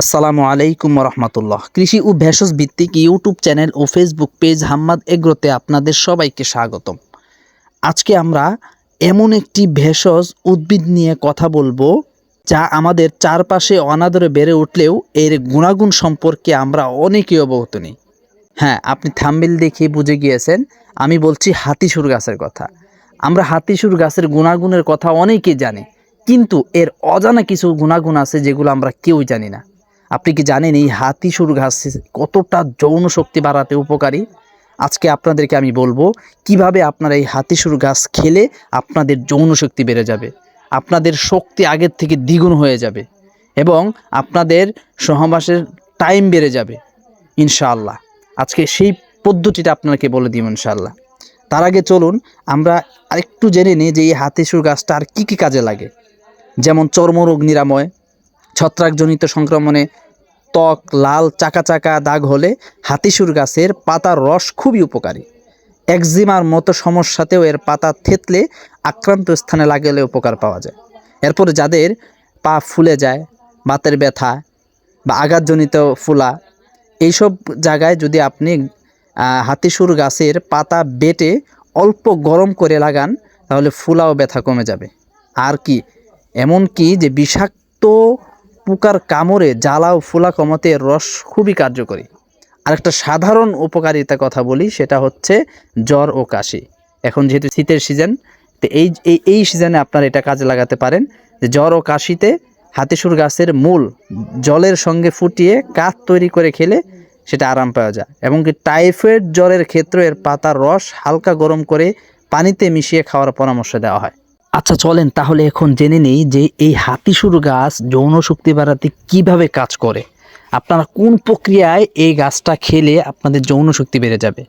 আসসালামু আলাইকুম রহমতুল্লাহ কৃষি ও ভেষজ ভিত্তিক ইউটিউব চ্যানেল ও ফেসবুক পেজ হাম্মাদ এগ্রোতে আপনাদের সবাইকে স্বাগতম। আজকে আমরা এমন একটি ভেষজ উদ্ভিদ নিয়ে কথা বলব, যা আমাদের চারপাশে অনাদরে বেড়ে উঠলেও এর গুণাগুণ সম্পর্কে আমরা অনেকেই অবগত নেই। হ্যাঁ আপনি থাম্বিল দেখে বুঝে গিয়েছেন, আমি বলছি হাতিসুর গাছের কথা। আমরা হাতিসুর গাছের গুণাগুণের কথা অনেকেই জানি, কিন্তু এর অজানা কিছু গুণাগুণ আছে যেগুলো আমরা কেউই জানি না। আপনি কি জানেন এই হাতিসুর ঘাস কতটা যৌন শক্তি বাড়াতে উপকারী? আজকে আপনাদেরকে আমি বলব, কীভাবে আপনারা এই হাতিসুর গাছ খেলে আপনাদের যৌন শক্তি বেড়ে যাবে, আপনাদের শক্তি আগের থেকে দ্বিগুণ হয়ে যাবে এবং আপনাদের সহবাসের টাইম বেড়ে যাবে, ইনশাআল্লাহ। আজকে সেই পদ্ধতিটা আপনাকে বলে দিব ইনশাআল্লাহ। তার আগে চলুন, আমরা আরেকটু জেনে নিই যে এই হাতিসুর গাছটা আর কী কী কাজে লাগে। যেমন চর্মরোগ নিরাময় ছত্রাকজনিত সংক্রমণে ত্বক, লাল, চাকা চাকা দাগ হলে হাতিসুর গাছের পাতার রস খুবই উপকারী। একজিমার মতো সমস্যাতেও এর পাতা থেতলে আক্রান্ত স্থানে লাগালে উপকার পাওয়া যায়। এরপরে যাদের পা ফুলে যায়, বাতের ব্যথা বা আঘাতজনিত ফুলা, এইসব জায়গায় যদি আপনি হাতিসুর গাছের পাতা বেটে অল্প গরম করে লাগান, তাহলে ফুলা ও ব্যথা কমে যাবে। আর কি? এমন কি যে বিষাক্ত পোকার কামড়ে জ্বালা ও ফোলা কমাতে রস খুবই কার্যকরী। আরেকটা সাধারণ উপকারিতা কথা বলি, সেটা হচ্ছে জ্বর ও কাশি। এখন যেহেতু শীতের সিজন, তো এই এই সিজনে আপনারা এটা কাজে লাগাতে পারেন যে জ্বর ও কাশিতে হাতিসুর গাছের মূল জলের সঙ্গে ফুটিয়ে কাঠ তৈরি করে খেলে সেটা আরাম পাওয়া যায়। এবং কি টাইফয়েড জ্বরের ক্ষেত্রে এর পাতার রস হালকা গরম করে পানিতে মিশিয়ে খাওয়ার পরামর্শ দেওয়া হয়। আচ্ছা চলেন তাহলে এখন জেনে নেই যে এই হাতিসুর গাছ যৌন শক্তি বাড়াতে কীভাবে কাজ করে। আপনারা কোন প্রক্রিয়ায় এই গাছটা খেলে আপনাদের যৌন শক্তি বেড়ে যাবে?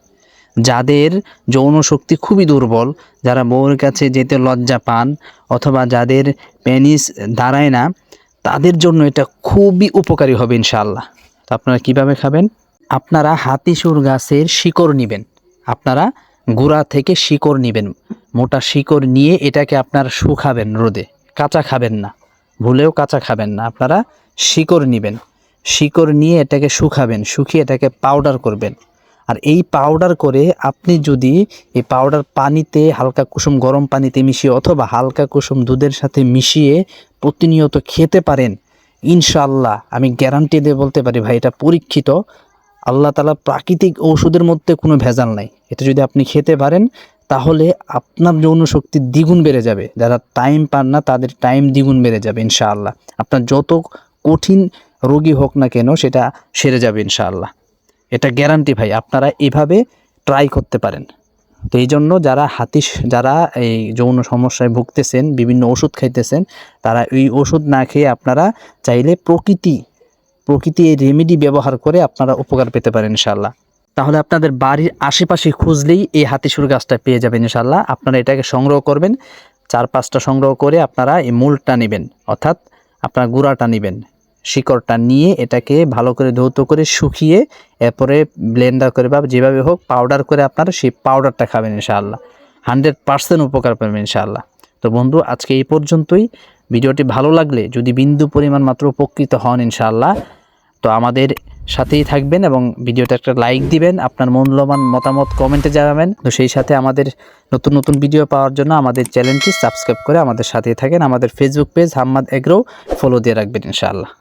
যাদের যৌন শক্তি খুবই দুর্বল, যারা বউয়ের কাছে যেতে লজ্জা পান অথবা যাদের পেনিস দাঁড়ায় না, তাদের জন্য এটা খুবই উপকারী হবে ইনশাল্লাহ তো আপনারা কীভাবে খাবেন? আপনারা হাতিসুর গাছের শিকড় নেবেন। আপনারা গোড়া থেকে শিকড় নেবেন। মোটা শিকড় নিয়ে এটাকে আপনারা শুকাবেন রোদে। কাঁচা খাবেন না। ভুলেও কাঁচা খাবেন না। আপনারা শিকড় নেবেন। শিকড় নিয়ে এটাকে শুকাবেন। শুকিয়ে এটাকে পাউডার করবেন। আর এই পাউডার করে আপনি যদি এই পাউডার পানিতে হালকা কুসুম গরম পানিতে মিশিয়ে অথবা হালকা কুসুম দুধের সাথে মিশিয়ে প্রতিনিয়ত খেতে পারেন ইনশাল্লাহ আমি গ্যারান্টি দিয়ে বলতে পারি, ভাই, এটা পরীক্ষিত। আল্লাহ তালা প্রাকৃতিক ঔষধের মধ্যে কোনো ভেজাল নাই। এটা যদি আপনি খেতে পারেন তাহলে আপনার যৌন শক্তি দ্বিগুণ বেড়ে যাবে। যারা টাইম পান না, তাদের টাইম দ্বিগুণ বেড়ে যাবে ইনশাআল্লাহ। আপনার যত কঠিন রোগী হোক না কেন, সেটা সেরে যাবে ইনশাআল্লাহ। এটা গ্যারান্টি ভাই, আপনারা এভাবে ট্রাই করতে পারেন। তো এই জন্য যারা হাতিস যারা এই যৌন সমস্যায় ভুগতেছেন, বিভিন্ন ওষুধ খাইতেছেন, তারা এই ওষুধ না খেয়ে আপনারা চাইলে প্রকৃতি প্রকৃতি এই রেমেডি ব্যবহার করে আপনারা উপকার পেতে পারেন ইনশাল্লাহ তাহলে আপনাদের বাড়ির আশেপাশে খুঁজলেই এই হাতিসুর গাছটা পেয়ে যাবেন ইনশাল্লাহ আপনারা এটাকে সংগ্রহ করবেন। চার পাঁচটা সংগ্রহ করে আপনারা এই মূলটা নেবেন। অর্থাৎ আপনার গুঁড়াটা নেবেন। শিকড়টা নিয়ে এটাকে ভালো করে ধৌত করে শুকিয়ে এরপরে ব্লেন্ডার করে বা যেভাবে হোক পাউডার করে আপনারা সেই পাউডারটা খাবেন ইনশাআল্লাহ। হান্ড্রেড পার্সেন্ট উপকার পাবেন ইনশাআল্লাহ। তো বন্ধু, আজকে এই পর্যন্তই। ভিডিওটি ভালো লাগলে, যদি বিন্দু পরিমাণ মাত্র উপকৃত হন ইনশাআল্লাহ, তো আমাদের সাথেই থাকবেন এবং ভিডিওটা একটা লাইক দিবেন, আপনার মূল্যবান মতামত কমেন্টে জানাবেন। তো সেই সাথে আমাদের নতুন নতুন ভিডিও পাওয়ার জন্য আমাদের চ্যানেলটি সাবস্ক্রাইব করে আমাদের সাথেই থাকেন। আমাদের Facebook page Hammad agro follow দিয়ে রাখবেন, ইনশাআল্লাহ।